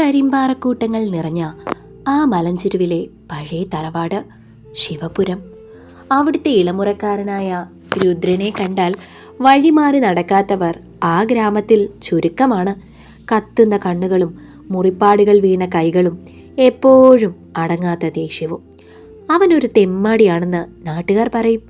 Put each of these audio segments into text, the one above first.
കരിമ്പാറക്കൂട്ടങ്ങൾ നിറഞ്ഞ ആ മലഞ്ചെരുവിലെ പഴയ തറവാട് ശിവപുരം. അവിടുത്തെ ഇളമുറക്കാരനായ രുദ്രനെ കണ്ടാൽ വഴിമാറി നടക്കാത്തവർ ആ ഗ്രാമത്തിൽ ചുരുക്കമാണ്. കത്തുന്ന കണ്ണുകളും മുറിപ്പാടുകൾ വീണ കൈകളും എപ്പോഴും അടങ്ങാത്ത ദേഷ്യവും. അവനൊരു തെമ്മാടിയാണെന്ന് നാട്ടുകാർ പറയും.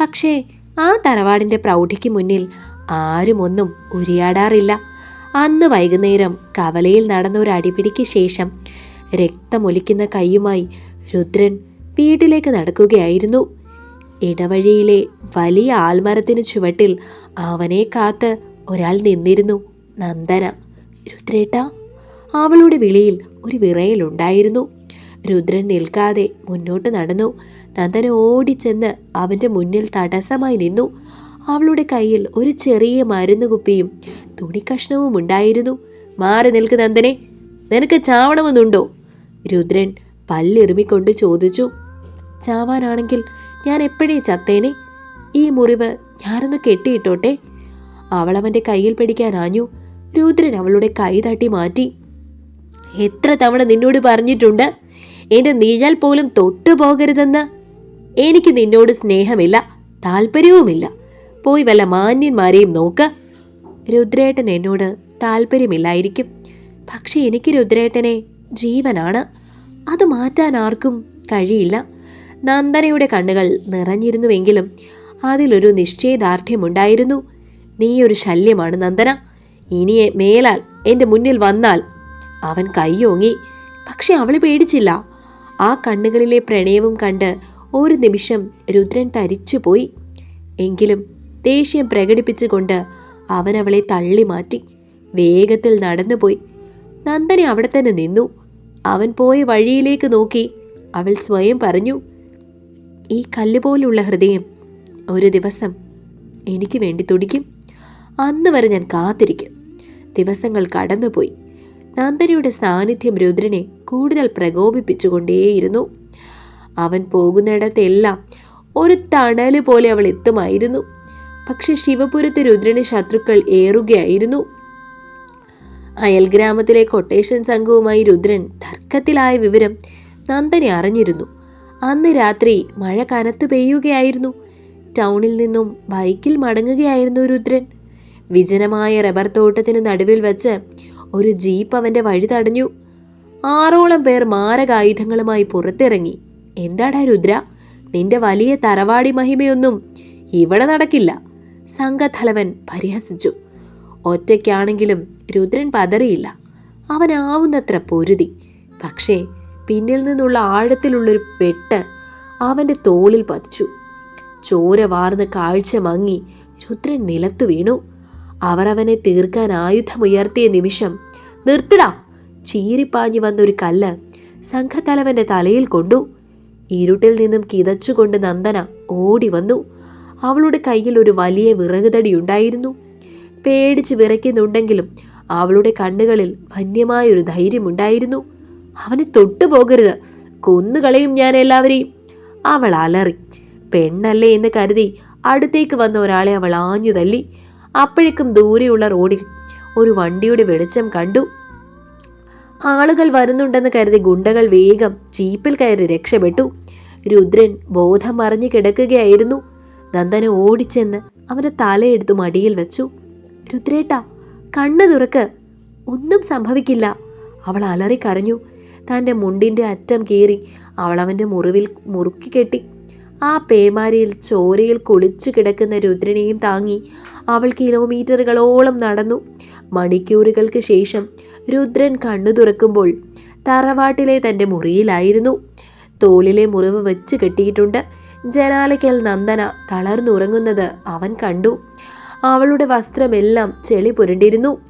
പക്ഷേ ആ തറവാടിന്റെ പ്രൗഢിക്ക് മുന്നിൽ ആരുമൊന്നും ഉരിയാടാറില്ല. അന്ന് വൈകുന്നേരം കവലയിൽ നടന്ന ഒരു അടിപിടിക്ക് ശേഷം രക്തമൊലിക്കുന്ന കൈയുമായി രുദ്രൻ വീട്ടിലേക്ക് നടക്കുകയായിരുന്നു. ഇടവഴിയിലെ വലിയ ആൽമരത്തിന് ചുവട്ടിൽ അവനെ കാത്ത് ഒരാൾ നിന്നിരുന്നു നന്ദന. രുദ്രേട്ട അവളുടെ വിളിയിൽ ഒരു വിറയലുണ്ടായിരുന്നു. രുദ്രൻ നിൽക്കാതെ മുന്നോട്ട് നടന്നു. നന്ദന ഓടിച്ചെന്ന് അവന്റെ മുന്നിൽ തടസ്സമായി നിന്നു. അവളുടെ കയ്യിൽ ഒരു ചെറിയ മരുന്ന് കുപ്പിയും തുണിക്കഷ്ണവും ഉണ്ടായിരുന്നു. മാറി നിൽക്ക് നന്ദനെ. നിനക്ക് ചാവണമെന്നുണ്ടോ? രുദ്രൻ പല്ലിറുമിക്കൊണ്ട് ചോദിച്ചു. ചാവാനാണെങ്കിൽ ഞാൻ എപ്പോഴേ ചത്തേനെ? ഈ മുറിവ് ഞാനൊന്ന് കെട്ടിയിട്ടോട്ടെ. അവൾ കയ്യിൽ പിടിക്കാൻ ആഞ്ഞു. രുദ്രൻ അവളുടെ കൈ തട്ടി മാറ്റി. എത്ര തവണ നിന്നോട് പറഞ്ഞിട്ടുണ്ട്? എന്റെ നിഴൽ പോലും തൊട്ടു പോകരുതെന്ന് എനിക്ക് നിന്നോട് സ്നേഹമില്ല താല്പര്യവുമില്ല. പോയി വല്ല മാന്യന്മാരെയും നോക്ക്. രുദ്രേട്ടൻ എന്നോട് താല്പര്യമില്ലായിരിക്കും. പക്ഷെ എനിക്ക് രുദ്രേട്ടനെ ജീവനാണ്. അത് മാറ്റാൻ ആർക്കും കഴിയില്ല. നന്ദനയുടെ കണ്ണുകൾ നിറഞ്ഞിരുന്നുവെങ്കിലും അതിലൊരു നിശ്ചയദാർഢ്യമുണ്ടായിരുന്നു. നീ ഒരു ശല്യമാണ് നന്ദന. ഇനി മേലാൽ എന്റെ മുന്നിൽ വന്നാൽ അവൻ കൈയോങ്ങി പക്ഷെ അവൾ പേടിച്ചില്ല. ആ കണ്ണുകളിലെ പ്രണയവും കണ്ട് ഒരു നിമിഷം രുദ്രൻ തരിച്ചുപോയി. എങ്കിലും ദേഷ്യം പ്രകടിപ്പിച്ചുകൊണ്ട് അവൻ അവളെ തള്ളി മാറ്റി. വേഗത്തിൽ നടന്നുപോയി. നന്ദനെ അവിടെ തന്നെ നിന്നു. അവൻ പോയ വഴിയിലേക്ക് നോക്കി. അവൾ സ്വയം പറഞ്ഞു ഈ കല്ലുപോലുള്ള ഹൃദയം ഒരു ദിവസം എനിക്ക് വേണ്ടി തുടിക്കും. അന്ന് വരെ ഞാൻ കാത്തിരിക്കും. ദിവസങ്ങൾ കടന്നുപോയി. നന്ദനയുടെ സാന്നിധ്യം രുദ്രനെ കൂടുതൽ പ്രകോപിപ്പിച്ചുകൊണ്ടേയിരുന്നു. അവൻ പോകുന്നിടത്തെല്ലാം ഒരു തണൽ പോലെ അവൾ എത്തുമായിരുന്നു. പക്ഷെ ശിവപുരത്ത് രുദ്രന് ശത്രുക്കൾ ഏറുകയായിരുന്നു. അയൽ ഗ്രാമത്തിലെ കൊട്ടേഷൻ സംഘവുമായി രുദ്രൻ തർക്കത്തിലായ വിവരം നന്ദനെ അറിഞ്ഞിരുന്നു. അന്ന് രാത്രി മഴ കനത്തു പെയ്യുകയായിരുന്നു. ടൗണിൽ നിന്നും ബൈക്കിൽ മടങ്ങുകയായിരുന്നു രുദ്രൻ. വിജനമായ റബ്ബർ തോട്ടത്തിന് നടുവിൽ വെച്ച് ഒരു ജീപ്പ് അവന്റെ വഴി തടഞ്ഞു. ആറോളം പേർ മാരകായുധങ്ങളുമായി പുറത്തിറങ്ങി. എന്താടാ രുദ്ര നിന്റെ വലിയ തറവാടി മഹിമയൊന്നും ഇവിടെ നടക്കില്ല. സംഘത്തലവൻ പരിഹസിച്ചു. ഒറ്റയ്ക്കാണെങ്കിലും രുദ്രൻ പതറിയില്ല. അവനാവുന്നത്ര പൊരുതി. പക്ഷേ പിന്നിൽ നിന്നുള്ള ആഴത്തിലുള്ളൊരു പെട്ട് അവന്റെ തോളിൽ പതിച്ചു. ചോര വാർന്ന് കാഴ്ച മങ്ങി രുദ്രൻ നിലത്തു വീണു. അവർ അവനെ തീർക്കാൻ ആയുധമുയർത്തിയ നിമിഷം നിർത്തിടാ! ചീരിപ്പാഞ്ഞു വന്നൊരു കല്ല് സംഘത്തലവന്റെ തലയിൽ കൊണ്ടു. ഇരുട്ടിൽ നിന്നും കിതച്ചുകൊണ്ട് നന്ദന ഓടി വന്നു. അവളുടെ കയ്യിൽ ഒരു വലിയ വിറകുതടി ഉണ്ടായിരുന്നു. പേടിച്ച് വിറയ്ക്കുന്നുണ്ടെങ്കിലും അവളുടെ കണ്ണുകളിൽ വന്യമായൊരു ധൈര്യമുണ്ടായിരുന്നു അവനെ തൊട്ടു പോകരുത്. കൊന്നുകളയും ഞാൻ എല്ലാവരെയും. അവൾ അലറി. പെണ്ണല്ലേ എന്ന് കരുതി അടുത്തേക്ക് വന്ന ഒരാളെ അവൾ ആഞ്ഞു തല്ലി. അപ്പോഴേക്കും ദൂരെയുള്ള റോഡിൽ ഒരു വണ്ടിയുടെ വെളിച്ചം കണ്ടു. ആളുകൾ വരുന്നുണ്ടെന്ന് കരുതി ഗുണ്ടകൾ വേഗം ജീപ്പിൽ കയറി രക്ഷപ്പെട്ടു. രുദ്രൻ ബോധം മറിഞ്ഞു കിടക്കുകയായിരുന്നു. നന്ദന ഓടിച്ചെന്ന് അവന്റെ തലയെടുത്തു മടിയിൽ വെച്ചു. രുദ്രേട്ട കണ്ണു തുറക്ക്. ഒന്നും സംഭവിക്കില്ല. അവൾ അലറി കരഞ്ഞു. തന്റെ മുണ്ടിന്റെ അറ്റം കീറി അവൾ മുറിവിൽ മുറുക്കി കെട്ടി. ആ പേമാരിയിൽ ചോരയിൽ കുളിച്ചു കിടക്കുന്ന രുദ്രനെയും താങ്ങി അവൾ കിലോമീറ്ററുകളോളം നടന്നു. മണിക്കൂറുകൾക്ക് ശേഷം രുദ്രൻ കണ്ണു തുറക്കുമ്പോൾ തറവാട്ടിലെ തന്റെ മുറിയിലായിരുന്നു. തോളിലെ മുറിവ് വെച്ച് കെട്ടിയിട്ടുണ്ട്. ജനാലയ്ക്കൽ നന്ദന തളർന്നുറങ്ങുന്നത് അവൻ കണ്ടു. അവളുടെ വസ്ത്രമെല്ലാം ചെളി പുരണ്ടിരുന്നു.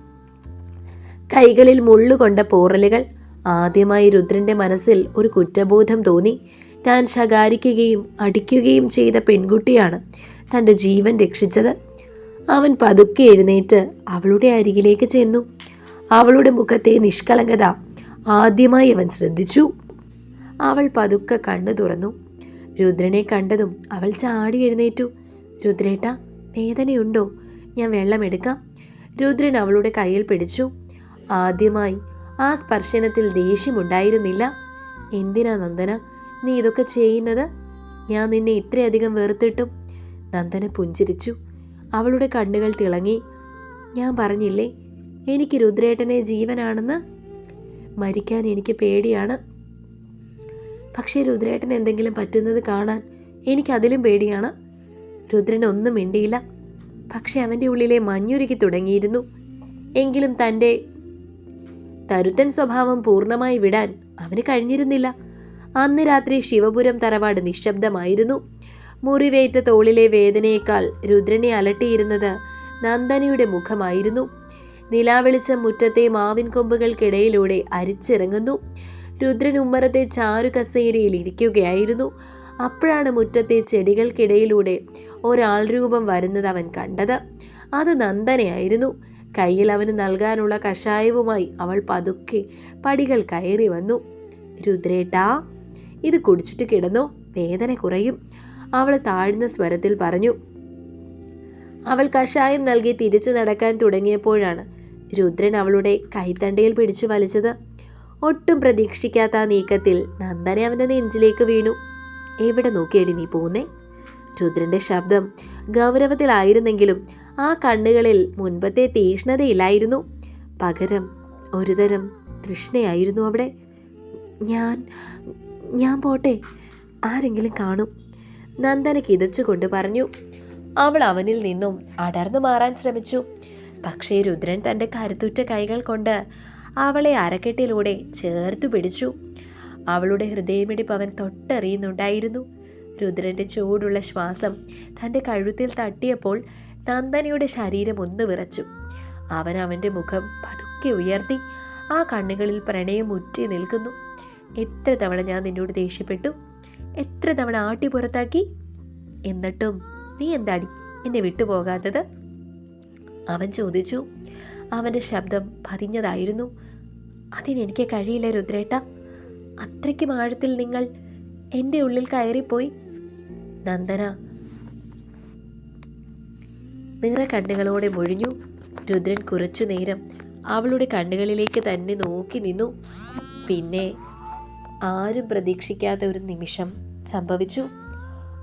കൈകളിൽ മുള്ളുകൊണ്ട പോറലുകൾ. ആദ്യമായി രുദ്രന്റെ മനസ്സിൽ ഒരു കുറ്റബോധം തോന്നി. താൻ ശകാരിക്കുകയും അടിക്കുകയും ചെയ്ത പെൺകുട്ടിയാണ് തന്റെ ജീവൻ രക്ഷിച്ചത്. അവൻ പതുക്കെ എഴുന്നേറ്റ് അവളുടെ അരികിലേക്ക് ചെന്നു. അവളുടെ മുഖത്തെ നിഷ്കളങ്കത ആദ്യമായി അവൻ ശ്രദ്ധിച്ചു. അവൾ പതുക്കെ കണ്ണു തുറന്നു. രുദ്രനെ കണ്ടതും അവൾ ചാടി എഴുന്നേറ്റു. രുദ്രേട്ട വേദനയുണ്ടോ? ഞാൻ വെള്ളമെടുക്കാം രുദ്രൻ അവളുടെ കയ്യിൽ പിടിച്ചു. ആദ്യമായി ആ സ്പർശനത്തിൽ ദേഷ്യമുണ്ടായിരുന്നില്ല. എന്തിനാ നന്ദന? നീ ഇതൊക്കെ ചെയ്യുന്നത്? ഞാൻ നിന്നെ ഇത്രയധികം വെറുത്തിട്ടും. നന്ദന പുഞ്ചിരിച്ചു. അവളുടെ കണ്ണുകൾ തിളങ്ങി. ഞാൻ പറഞ്ഞില്ലേ എനിക്ക് രുദ്രേട്ടനെ ജീവനാണെന്ന്? മരിക്കാൻ എനിക്ക് പേടിയാണ്. പക്ഷേ രുദ്രേട്ടൻ എന്തെങ്കിലും പറ്റുന്നത് കാണാൻ എനിക്കതിലും പേടിയാണ്. രുദ്രൻ ഒന്നും മിണ്ടിയില്ല. പക്ഷെ അവന്റെ ഉള്ളിലെ മഞ്ഞുരുക്കി തുടങ്ങിയിരുന്നു. എങ്കിലും തന്റെ തരുത്തൻ സ്വഭാവം പൂർണമായി വിടാൻ അവന് കഴിഞ്ഞിരുന്നില്ല. അന്ന് രാത്രി ശിവപുരം തറവാട് നിശബ്ദമായിരുന്നു. മുറിവേറ്റ തോളിലെ വേദനയേക്കാൾ രുദ്രനെ അലട്ടിയിരുന്നത് നന്ദനയുടെ മുഖമായിരുന്നു. നിലാവെളിച്ചം മുറ്റത്തെ മാവിൻ കൊമ്പുകൾക്കിടയിലൂടെ അരിച്ചിറങ്ങുന്നു. രുദ്രൻ ഉമ്മറത്തെ ചാരു കസേരയിൽ ഇരിക്കുകയായിരുന്നു. അപ്പോഴാണ് മുറ്റത്തെ ചെടികൾക്കിടയിലൂടെ ഒരാൾ രൂപം വരുന്നത് അവൻ കണ്ടത്. അത് നന്ദനയായിരുന്നു. കയ്യിൽ അവന് നൽകാനുള്ള കഷായവുമായി അവൾ പതുക്കെ പടികൾ കയറി വന്നു. രുദ്രേട്ടാ ഇത് കുടിച്ചിട്ട് കിടന്നോ? വേദന കുറയും. അവൾ താഴ്ന്ന സ്വരത്തിൽ പറഞ്ഞു. അവൾ കഷായം നൽകി തിരിച്ചു നടക്കാൻ തുടങ്ങിയപ്പോഴാണ് രുദ്രൻ അവളുടെ കൈത്തണ്ടയിൽ പിടിച്ചു വലിച്ചത്. ഒട്ടും പ്രതീക്ഷിക്കാത്ത ആ നീക്കത്തിൽ നന്ദന അവന്റെ നെഞ്ചിലേക്ക് വീണു. എവിടെ നോക്കിയടി നീ പോകുന്നേ? രുദ്രന്റെ ശബ്ദം ഗൗരവത്തിലായിരുന്നെങ്കിലും ആ കണ്ണുകളിൽ മുൻപത്തെ തീഷ്ണതയില്ലായിരുന്നു. പകരം ഒരുതരം തൃഷ്ണയായിരുന്നു അവിടെ. ഞാൻ ഞാൻ പോട്ടെ ആരെങ്കിലും കാണും. നന്ദന കിതച്ചുകൊണ്ട് പറഞ്ഞു. അവൾ അവനിൽ നിന്നും അടർന്നു മാറാൻ ശ്രമിച്ചു. പക്ഷേ രുദ്രൻ തന്റെ കരുത്തുറ്റ കൈകൾ കൊണ്ട് അവളെ അരക്കെട്ടിലൂടെ ചേർത്തു പിടിച്ചു. അവളുടെ ഹൃദയമിടിപ്പ് അവൻ തൊട്ടറിയുന്നുണ്ടായിരുന്നു. രുദ്രന്റെ ചൂടുള്ള ശ്വാസം തന്റെ കഴുത്തിൽ തട്ടിയപ്പോൾ നന്ദനയുടെ ശരീരം ഒന്ന് വിറച്ചു. അവൻ അവന്റെ മുഖം പതുക്കെ ഉയർത്തി. ആ കണ്ണുകളിൽ പ്രണയം ഉറ്റി നിൽക്കുന്നു. എത്ര തവണ ഞാൻ നിന്നോട് ദേഷ്യപ്പെട്ടു? എത്ര തവണ ആട്ടി പുറത്താക്കി? എന്നിട്ടും നീ എന്താടി എന്നെ വിട്ടുപോകാത്തത്? അവൻ ചോദിച്ചു. അവന്റെ ശബ്ദം പതിഞ്ഞതായിരുന്നു. അതിനെനിക്ക് കഴിയില്ല രുദ്രേട്ട. അത്രയ്ക്കും ആഴത്തിൽ നിങ്ങൾ എന്റെ ഉള്ളിൽ കയറിപ്പോയി. നന്ദന. നിറ കണ്ണുകളോടെ മൊഴിഞ്ഞു. രുദ്രൻ കുറച്ചു നേരം അവളുടെ കണ്ണുകളിലേക്ക് തന്നെ നോക്കി നിന്നു. പിന്നെ ആരും പ്രതീക്ഷിക്കാത്ത ഒരു നിമിഷം സംഭവിച്ചു.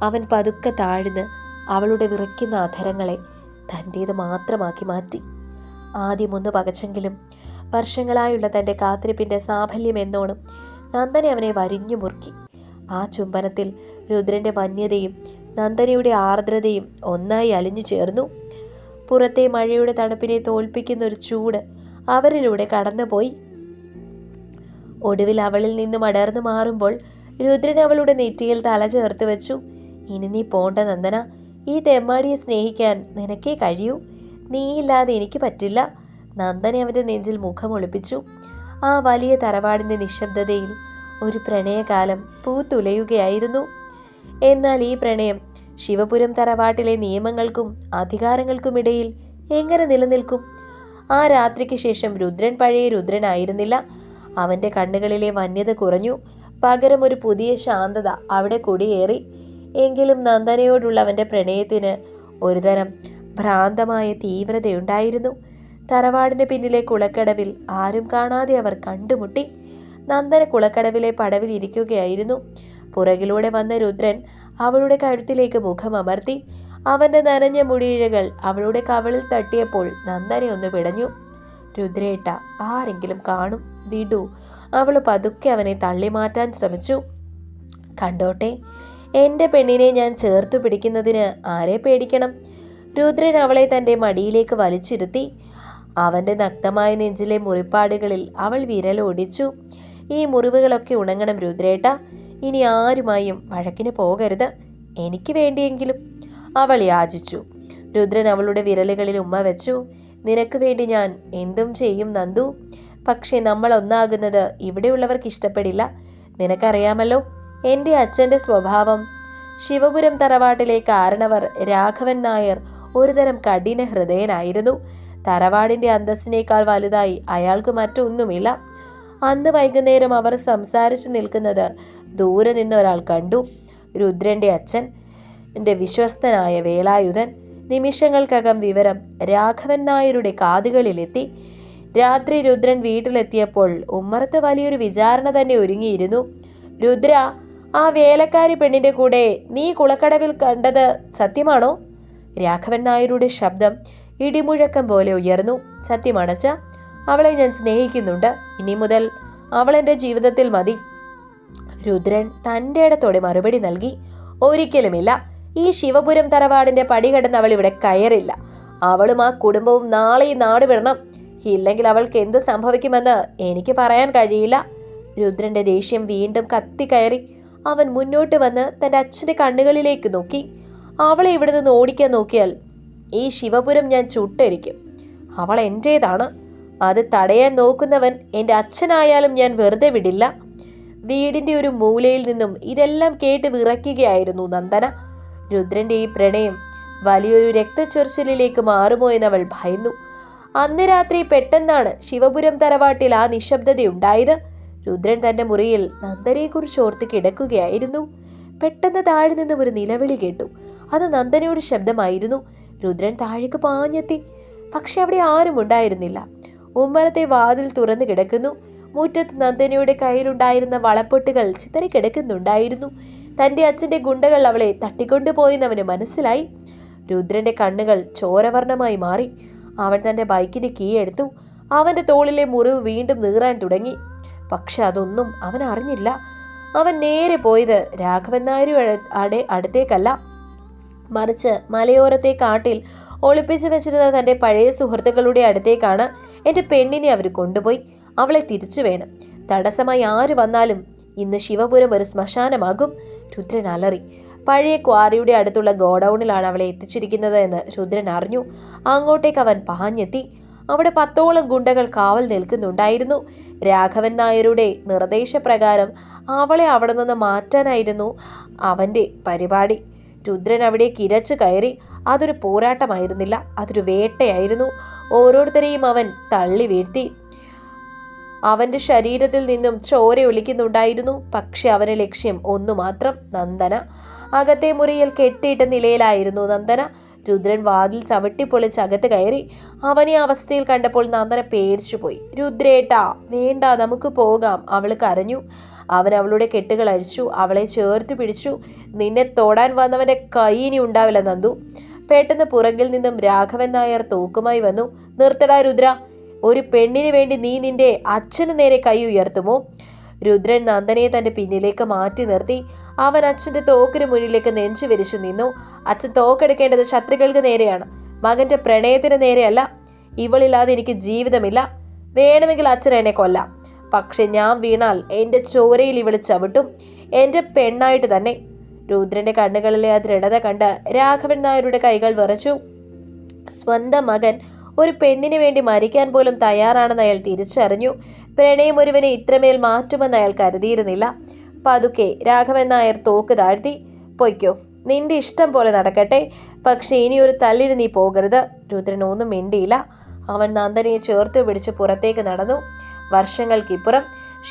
അവൻ പതുക്കെ താഴ്ന്ന് അവളുടെ വിറയ്ക്കുന്ന അധരങ്ങളെ തന്റേത് മാത്രമാക്കി മാറ്റി. ആദ്യം ഒന്ന് പകച്ചെങ്കിലും വർഷങ്ങളായുള്ള തന്റെ കാത്തിരിപ്പിന്റെ സാഫല്യം എന്നോണം നന്ദനെ അവനെ വരിഞ്ഞു മുറുക്കി. ആ ചുംബനത്തിൽ രുദ്രന്റെ വന്യതയും നന്ദനയുടെ ആർദ്രതയും ഒന്നായി അലിഞ്ഞു ചേർന്നു. പുറത്തെ മഴയുടെ തണുപ്പിനെ തോൽപ്പിക്കുന്ന ഒരു ചൂട് അവരിലൂടെ കടന്നുപോയി. ഒടുവിൽ അവളിൽ നിന്നും അടർന്നു മാറുമ്പോൾ രുദ്രൻ അവളുടെ നെറ്റിയിൽ തല ചേർത്ത് വെച്ചു. ഇനി നീ പോണ്ട നന്ദന ഈ തെമ്മാടിയെ സ്നേഹിക്കാൻ നിനക്കേ കഴിയൂ. നീയില്ലാതെ എനിക്ക് പറ്റില്ല. നന്ദനെ അവന്റെ നെഞ്ചിൽ മുഖം ഒളിപ്പിച്ചു. ആ വലിയ തറവാടിന്റെ നിശബ്ദതയിൽ ഒരു പ്രണയകാലം പൂത്തുലയുകയായിരുന്നു. എന്നാൽ ഈ പ്രണയം ശിവപുരം തറവാട്ടിലെ നിയമങ്ങൾക്കും അധികാരങ്ങൾക്കുമിടയിൽ എങ്ങനെ നിലനിൽക്കും? ആ രാത്രിക്ക് ശേഷം രുദ്രൻ പഴയ രുദ്രനായിരുന്നില്ല. അവന്റെ കണ്ണുകളിലെ വന്യത കുറഞ്ഞു. പകരം ഒരു പുതിയ ശാന്തത അവിടെ കുടിയേറി. എങ്കിലും നന്ദനയോടുള്ള അവന്റെ പ്രണയത്തിന് ഒരുതരം ഭ്രാന്തമായ തീവ്രതയുണ്ടായിരുന്നു. തറവാടിന് പിന്നിലെ കുളക്കടവിൽ ആരും കാണാതെ അവർ കണ്ടുമുട്ടി നന്ദന കുളക്കടവിലെ പടവിൽ ഇരിക്കുകയായിരുന്നു. പുറകിലൂടെ വന്ന രുദ്രൻ അവളുടെ കഴുത്തിലേക്ക് മുഖം അമർത്തി അവന്റെ നനഞ്ഞ മുടിയിഴകൾ അവളുടെ കവളിൽ തട്ടിയപ്പോൾ നന്ദനെ ഒന്ന് പിടഞ്ഞു. രുദ്രേട്ട ആരെങ്കിലും കാണും. വിടു. അവൾ പതുക്കെ അവനെ തള്ളിമാറ്റാൻ ശ്രമിച്ചു. കണ്ടോട്ടെ എന്റെ പെണ്ണിനെ ഞാൻ ചേർത്തു പിടിക്കുന്നതിന് ആരെ പേടിക്കണം? രുദ്രൻ അവളെ തന്റെ മടിയിലേക്ക് വലിച്ചിരുത്തി. അവന്റെ നഗ്നമായ നെഞ്ചിലെ മുറിപ്പാടുകളിൽ അവൾ വിരലോടിച്ചു ഈ മുറിവുകളൊക്കെ ഉണങ്ങണം രുദ്രേട്ട. ഇനി ആരുമായും വഴക്കിന് പോകരുത്. എനിക്ക് വേണ്ടിയെങ്കിലും. അവൾ യാചിച്ചു. രുദ്രൻ അവളുടെ വിരലുകളിൽ ഉമ്മ വെച്ചു. നിനക്ക് വേണ്ടി ഞാൻ എന്തും ചെയ്യും നന്ദു. പക്ഷേ നമ്മൾ ഒന്നാകുന്നത് ഇവിടെയുള്ളവർക്ക് ഇഷ്ടപ്പെടില്ല. നിനക്കറിയാമല്ലോ എന്റെ അച്ഛന്റെ സ്വഭാവം. ശിവപുരം തറവാട്ടിലെ കാരണവർ രാഘവൻ നായർ ഒരുതരം കഠിന ഹൃദയനായിരുന്നു. തറവാടിന്റെ അന്തസ്സിനേക്കാൾ വലുതായി അയാൾക്ക് മറ്റൊന്നുമില്ല. അന്ന് വൈകുന്നേരം അവർ സംസാരിച്ചു നിൽക്കുന്നത് ദൂരെ നിന്ന് ഒരാൾ കണ്ടു. രുദ്രന്റെ അച്ഛൻ എന്റെ വിശ്വസ്തനായ വേലായുധൻ. നിമിഷങ്ങൾക്കകം വിവരം രാഘവൻ നായരുടെ കാതുകളിലെത്തി. രാത്രി രുദ്രൻ വീട്ടിലെത്തിയപ്പോൾ ഉമ്മറത്ത് വലിയൊരു വിചാരണ തന്നെ ഒരുങ്ങിയിരുന്നു. രുദ്ര ആ വേലക്കാരി പെണ്ണിന്റെ കൂടെ നീ കുളക്കടവിൽ കണ്ടത് സത്യമാണോ? രാഘവൻ നായരുടെ ശബ്ദം ഇടിമുഴക്കം പോലെ ഉയർന്നു. സത്യമാണച്ച അവളെ ഞാൻ സ്നേഹിക്കുന്നുണ്ട്. ഇനി മുതൽ അവൾ എന്റെ ജീവിതത്തിൽ മതി. രുദ്രൻ തന്റെ ഇടത്തോടെ മറുപടി നൽകി. ഒരിക്കലുമില്ല. ഈ ശിവപുരം തറവാടിന്റെ പടി കടന്ന് അവൾ ഇവിടെ കയറില്ല. അവളും ആ കുടുംബവും നാളെ ഈ നാട് വിടണം. ഇല്ലെങ്കിൽ അവൾക്ക് എന്ത് സംഭവിക്കുമെന്ന് എനിക്ക് പറയാൻ കഴിയില്ല. രുദ്രന്റെ ദേഷ്യം വീണ്ടും കത്തിക്കയറി അവൻ മുന്നോട്ട് വന്ന് തന്റെ അച്ഛന്റെ കണ്ണുകളിലേക്ക് നോക്കി. അവളെ ഇവിടെ നിന്ന് ഓടിക്കാൻ നോക്കിയാൽ ഈ ശിവപുരം ഞാൻ ചുട്ടരിക്കും. അവൾ എന്റേതാണ് അത് തടയാൻ നോക്കുന്നവൻ എന്റെ അച്ഛനായാലും ഞാൻ വെറുതെ വിടില്ല. വീടിന്റെ ഒരു മൂലയിൽ നിന്നും ഇതെല്ലാം കേട്ട് വിറയ്ക്കുകയായിരുന്നു നന്ദന. രുദ്രന്റെ ഈ പ്രണയം വലിയൊരു രക്തച്ചൊരിച്ചിലേക്ക് മാറുമോ എന്നവൾ ഭയന്നു. അന്ന് രാത്രി പെട്ടെന്നാണ് ശിവപുരം തറവാട്ടിൽ ആ നിശബ്ദതയുണ്ടായത് രുദ്രൻ തന്റെ മുറിയിൽ നന്ദനെക്കുറിച്ച് ഓർത്ത് കിടക്കുകയായിരുന്നു. പെട്ടെന്ന് താഴെ നിന്നും ഒരു നിലവിളി കേട്ടു. അത് നന്ദനയുടെ ശബ്ദമായിരുന്നു. രുദ്രൻ താഴേക്ക് പാഞ്ഞെത്തി. പക്ഷെ അവിടെ ആരും ഉണ്ടായിരുന്നില്ല. ഉമ്മറത്തെ വാതിൽ തുറന്നു കിടക്കുന്നു. മുറ്റത്ത് നന്ദനയുടെ കയ്യിലുണ്ടായിരുന്ന വളപ്പൊട്ടുകൾ ചിതറി കിടക്കുന്നുണ്ടായിരുന്നു. തന്റെ അച്ഛന്റെ ഗുണ്ടകൾ അവളെ തട്ടിക്കൊണ്ടുപോയെന്ന് അവന് മനസ്സിലായി. രുദ്രന്റെ കണ്ണുകൾ ചോരവർണമായി മാറി. അവൻ തന്റെ ബൈക്കിന്റെ കീ എടുത്തു. അവന്റെ തോളിലെ മുറിവ് വീണ്ടും നീറാൻ തുടങ്ങി. പക്ഷെ അതൊന്നും അവൻ അറിഞ്ഞില്ല അവൻ നേരെ പോയത് രാഘവൻ നായരുടെ അടുത്തേക്കല്ല. മറിച്ച് മലയോരത്തെ കാട്ടിൽ ഒളിപ്പിച്ചു വെച്ചിരുന്ന തന്റെ പഴയ സുഹൃത്തുക്കളുടെ അടുത്തേക്കാണ് എന്റെ പെണ്ണിനെ അവർ കൊണ്ടുപോയി അവളെ തിരിച്ചു വേണം. തടസ്സമായി ആര് വന്നാലും ഇന്ന് ശിവപുരം ഒരു ശ്മശാനമാകും രുദ്രൻ അലറി. പഴയ ക്വാറിയുടെ അടുത്തുള്ള ഗോഡൌണിലാണ് അവളെ എത്തിച്ചിരിക്കുന്നത് എന്ന് രുദ്രൻ അറിഞ്ഞു. അങ്ങോട്ടേക്ക് അവൻ പാഞ്ഞെത്തി. അവിടെ പത്തോളം ഗുണ്ടകൾ കാവൽ നിൽക്കുന്നുണ്ടായിരുന്നു. രാഘവൻ നായരുടെ നിർദ്ദേശപ്രകാരം അവളെ അവിടെ നിന്ന് മാറ്റാനായിരുന്നു അവന്റെ പരിപാടി. രുദ്രൻ അവിടേക്ക് ഇരച്ചു കയറി അതൊരു പോരാട്ടമായിരുന്നില്ല. അതൊരു വേട്ടയായിരുന്നു. ഓരോരുത്തരെയും അവൻ തള്ളി വീഴ്ത്തി. അവന്റെ ശരീരത്തിൽ നിന്നും ചോര ഒലിക്കുന്നുണ്ടായിരുന്നു. പക്ഷെ അവന് ലക്ഷ്യം ഒന്നു മാത്രം നന്ദന. അകത്തെ മുറിയിൽ കെട്ടിയിട്ട നിലയിലായിരുന്നു നന്ദന. രുദ്രൻ വാതിൽ ചവിട്ടിപ്പൊളിച്ച് അകത്ത് കയറി. അവനെ അവസ്ഥയിൽ കണ്ടപ്പോൾ നന്ദന പേടിച്ചുപോയി. രുദ്രേട്ടാ വേണ്ട നമുക്ക് പോകാം അവൾ കരഞ്ഞു. അവൻ അവളുടെ കെട്ടുകൾ അഴിച്ചു അവളെ ചേർത്ത് പിടിച്ചു. നിന്നെ തൊടാൻ വന്നവന്റെ കൈ ഇനി ഉണ്ടാവില്ല നന്ദു. പെട്ടെന്ന് പുറകിൽ നിന്നും രാഘവൻ നായർ തോക്കുമായി വന്നു. നിർത്തടാ രുദ്ര. ഒരു പെണ്ണിന് വേണ്ടി നീ നിന്റെ അച്ഛന് നേരെ കൈ ഉയർത്തുമോ? രുദ്രൻ നന്ദനയെ തന്റെ പിന്നിലേക്ക് മാറ്റി നിർത്തി. അവൻ അച്ഛന്റെ തോക്കിന് മുന്നിലേക്ക് നെഞ്ചു വിരിച്ചു നിന്നു. അച്ഛൻ തോക്കെടുക്കേണ്ടത് ശത്രുക്കൾക്ക് നേരെയാണ്. മകന്റെ പ്രണയത്തിന് നേരെയല്ല. ഇവളില്ലാതെ എനിക്ക് ജീവിതമില്ല. വേണമെങ്കിൽ അച്ഛൻ എന്നെ കൊല്ലാം. പക്ഷെ ഞാൻ വീണാൽ എന്റെ ചോരയിൽ ഇവിടെ ചവിട്ടും. എന്റെ പെണ്ണായിട്ട് തന്നെ. രുദ്രന്റെ കണ്ണുകളിലെ ആ ദൃഢത കണ്ട് രാഘവൻ നായരുടെ കൈകൾ വിറച്ചു. സ്വന്തം മകൻ ഒരു പെണ്ണിന് വേണ്ടി മരിക്കാൻ പോലും തയ്യാറാണെന്ന് അയാൾ തിരിച്ചറിഞ്ഞു. പ്രണയം ഒരുവനെ ഇത്രമേൽ മാറ്റുമെന്ന് അയാൾ കരുതിയിരുന്നില്ല. പതുക്കെ രാഘവൻ നായർ തോക്ക് താഴ്ത്തി പൊയ്ക്കോ നിന്റെ ഇഷ്ടം പോലെ നടക്കട്ടെ പക്ഷേ ഇനി ഒരു തല്ലിന് നീ പോകരുത് രുദ്രൻ ഒന്നും മിണ്ടിയില്ല. അവൻ നന്ദനയെ ചേർത്ത് പിടിച്ച് പുറത്തേക്ക് നടന്നു. വർഷങ്ങൾക്കിപ്പുറം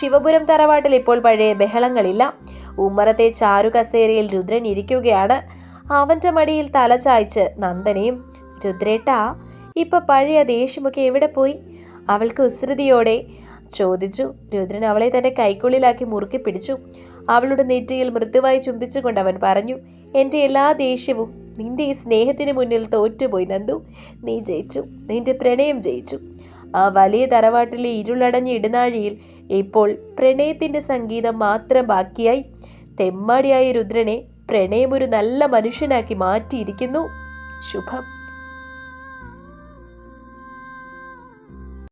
ശിവപുരം തറവാട്ടിൽ ഇപ്പോൾ പഴയ ബഹളങ്ങളില്ല. ഉമ്മറത്തെ ചാരു കസേരയിൽ രുദ്രൻ ഇരിക്കുകയാണ്. അവന്റെ മടിയിൽ തല ചായ്ച്ച് നന്ദനയും രുദ്രേട്ടാ ഇപ്പൊ പഴയ ദേഷ്യമൊക്കെ എവിടെ പോയി? അവൾക്ക് ഉസൃതിയോടെ ചോദിച്ചു. രുദ്രൻ അവളെ തന്റെ കൈക്കുള്ളിലാക്കി മുറുക്കി പിടിച്ചു. അവളുടെ നെറ്റിയിൽ മൃദുവായി ചുംബിച്ചുകൊണ്ട് അവൻ പറഞ്ഞു എന്റെ എല്ലാ ദേഷ്യവും നിന്റെ ഈ സ്നേഹത്തിന് മുന്നിൽ തോറ്റുപോയി നന്ദു. നീ ജയിച്ചു. നിന്റെ പ്രണയം ജയിച്ചു. ആ വലിയ തറവാട്ടിലെ ഇരുളടഞ്ഞ ഇടനാഴിയിൽ ഇപ്പോൾ പ്രണയത്തിന്റെ സംഗീതം മാത്രം ബാക്കിയായി തെമ്മാടിയായ രുദ്രനെ പ്രണയം ഒരു നല്ല മനുഷ്യനാക്കി മാറ്റിയിരിക്കുന്നു. ശുഭം.